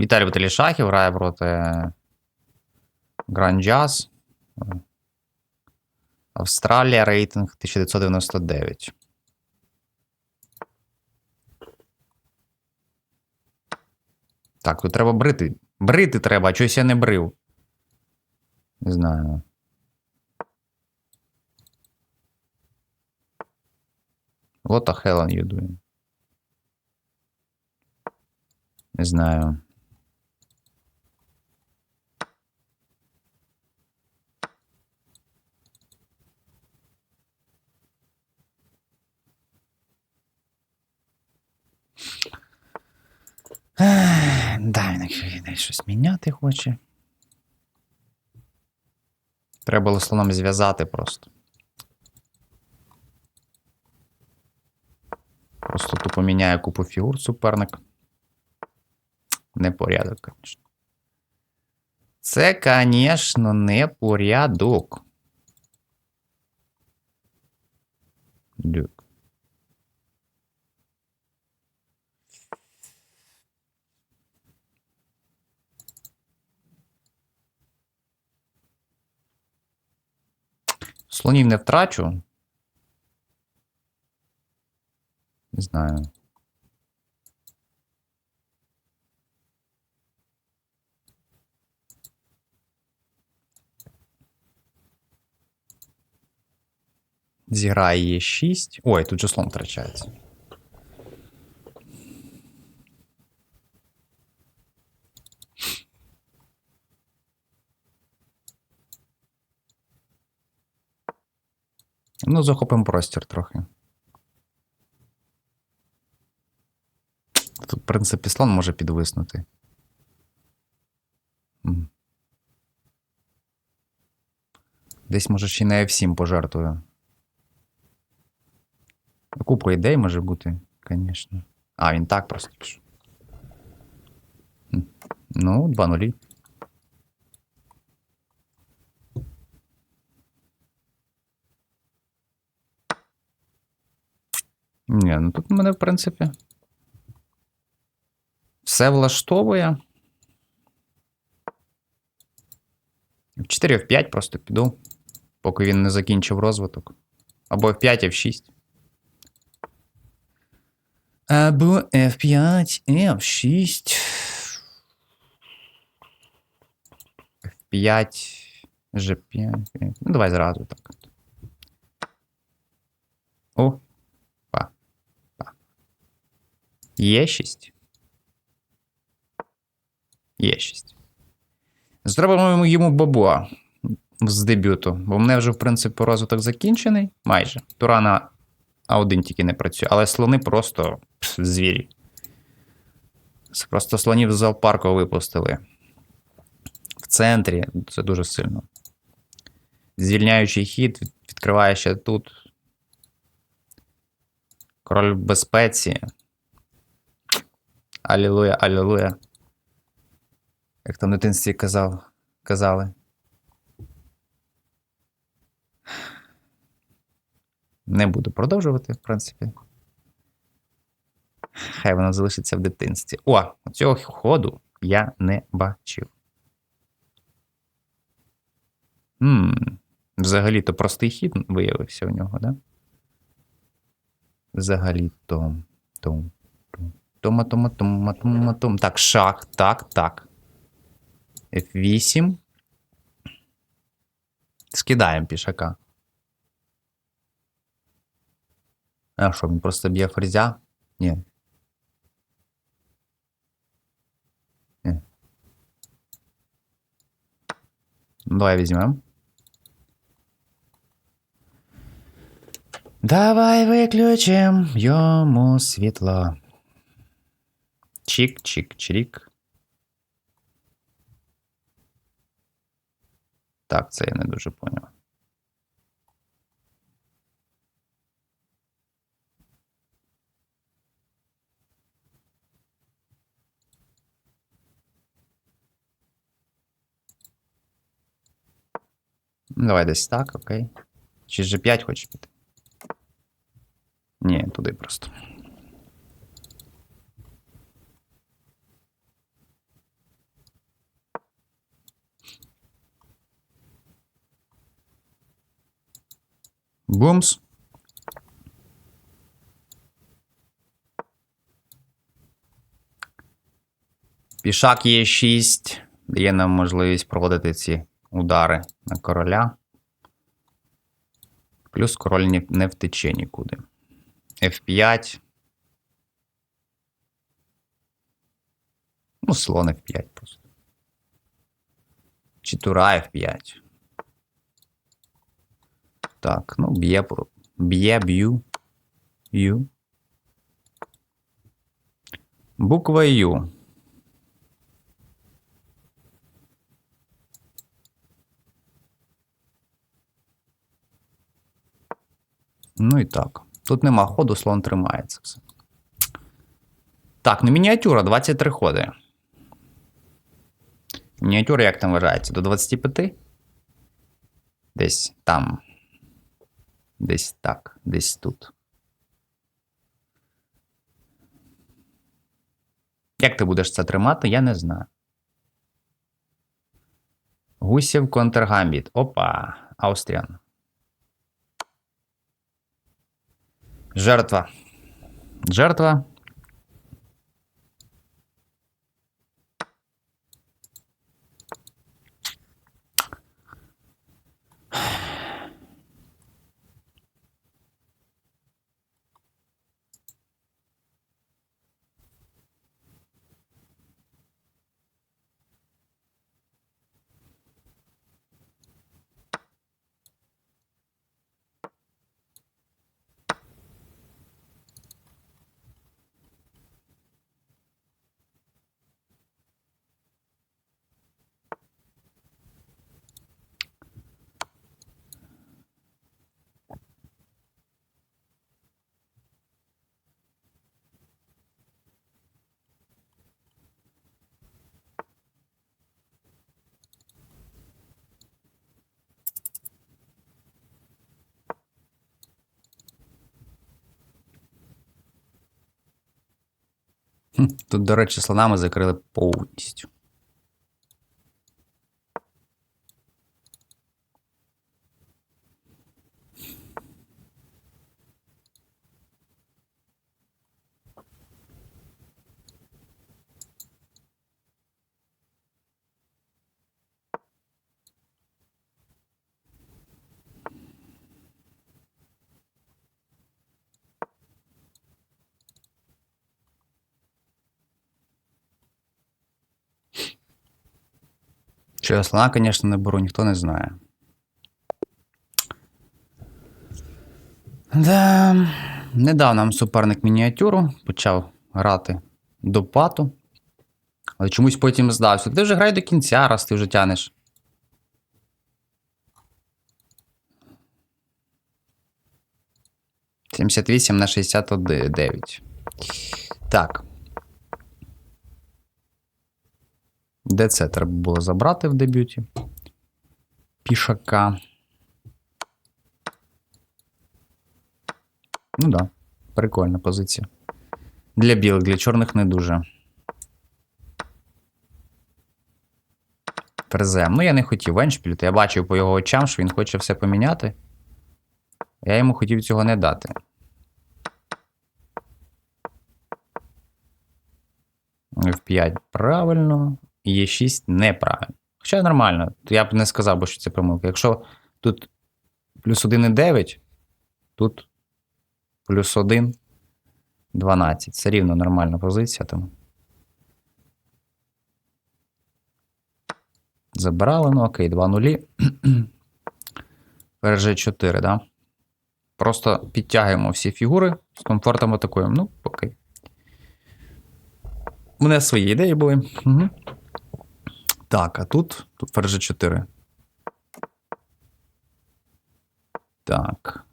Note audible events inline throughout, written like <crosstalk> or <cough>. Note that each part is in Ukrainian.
Віталій Віталій Шахів грає проти Гранджаз. Австралія рейтинг 1999. Так, тут треба брити. Брити треба, а чогось я не брив. Не знаю. What the hell are you doing? Не знаю. Да, він десь щось міняти хоче. Треба було слоном зв'язати просто. Просто тупо міняє купу фігур суперник. Непорядок, звісно. Це, звісно, непорядок. Дюк. Слонів не втрачу. Не знаю. Зіграє Е6. Ой, тут же слон втрачається. Ну, захопимо простір трохи. Тут, в принципі, слон може підвиснути. Десь, може, ще й на F7 пожертвую. Купа ідей може бути, звісно. А, він так просто пішов. Ну, 2 нулі. Ні, ну тут мене, в принципі. Все влаштовує. В 4 в 5 просто піду, поки він не закінчив розвиток. Або F5, F6. Або F5, F6. F5, G5. Ну, давай зразу так. О. Є 6. Є 6. Зробимо йому бабуа з дебюту, бо в мене вже, в принципі, розвиток закінчений. Майже. Турана А1 тільки не працює, але слони просто пс, звірі. Просто слонів з зоопарку випустили. В центрі це дуже сильно. Звільняючий хід відкриває ще тут. Король безпеці. Алілуя, алілуя. Як там в дитинстві казав, казали. Не буду продовжувати, в принципі. Хай воно залишиться в дитинстві. О, цього ходу я не бачив. Взагалі-то простий хід виявився у нього, да? Взагалі-то. Том, том, тома, тома, тома, тома, том. Так, шах, так, так. F8. Скидаємо пішака. А що, він просто б'є ферзя? Ні. Ні. Ну, Давай візьмемо. Давай виключимо йому світло. Чик, чик, чирік. Так, це я не дуже поняв. Ну, Давай десь так, окей. Чи G5 хочеш піти? Ні, туди просто. Бумс. Пішак є 6. Дає нам можливість проводити ці удари на короля. Плюс король не, втече нікуди. F5. Ну, слон F5 просто. Чи тура F5. Так, ну, б'є, б'є, б'ю. Ю. Буква Ю. Ну і так. Тут нема ходу, слон тримається все. Так, ну мініатюра 23 ходи. Мініатюра як там вважається? До 25? Десь там. Десь так, десь тут. Як ти будеш це тримати, я не знаю. Гусів контргамбіт. Опа, Аустріан. Жертва. Жертва. Тут, до речі, слонами закрили повністю. Що я слона, звісно, не беру, ніхто не знає. Да. Не нам суперник мініатюру, почав грати до пату. Але чомусь потім здався. Ти вже грай до кінця, раз ти вже тянеш. Сімдесят на 69. Так. Де це треба було забрати в дебюті? Пішака. Ну да, прикольна позиція. Для білих, для чорних не дуже. Фрезем. Ну, я не хотів Веншпіліти. Я бачив по його очам, що він хоче все поміняти. Я йому хотів цього не дати. F5 правильно. Є 6 неправильно. Хоча нормально. Я б не сказав, що це помилка. Якщо тут плюс 1,9, тут плюс 1, 12. Це рівно нормальна позиція. Тому. Забирали, ну окей, 2 нулі. <clears throat> Переже 4, да? Просто підтягуємо всі фігури з комфортом атакуємо. Ну, окей. У мене свої ідеї були. Угу. Так, а тут. Тут ферзь 4. Так.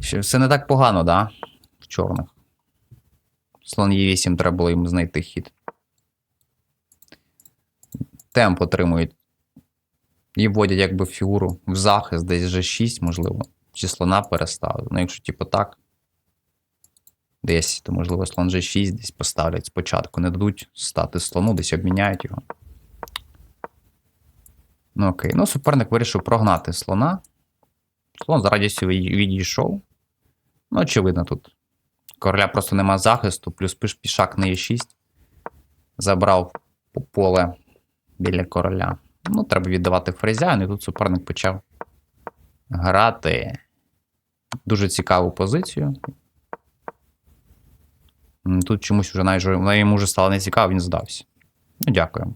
Ще все не так погано, да? В чорних. Слон Е8 треба було їм знайти хід. Темп отримують. І вводять якби фігуру в захист, десь G6, можливо. Чи слона переставили. Ну, якщо, типу, так. Десь, то, можливо, слон G6 десь поставлять спочатку. Не дадуть стати слону, десь обміняють його. Ну окей. Ну, суперник вирішив прогнати слона. Слон з радістю відійшов. Ну, очевидно, тут. Короля просто нема захисту, плюс пішак на Е6. Забрав поле біля короля. Ну, треба віддавати фрезян, і тут суперник почав грати дуже цікаву позицію. Тут чомусь вже навіть вона йому вже не цікаво, він здався. Ну, дякую.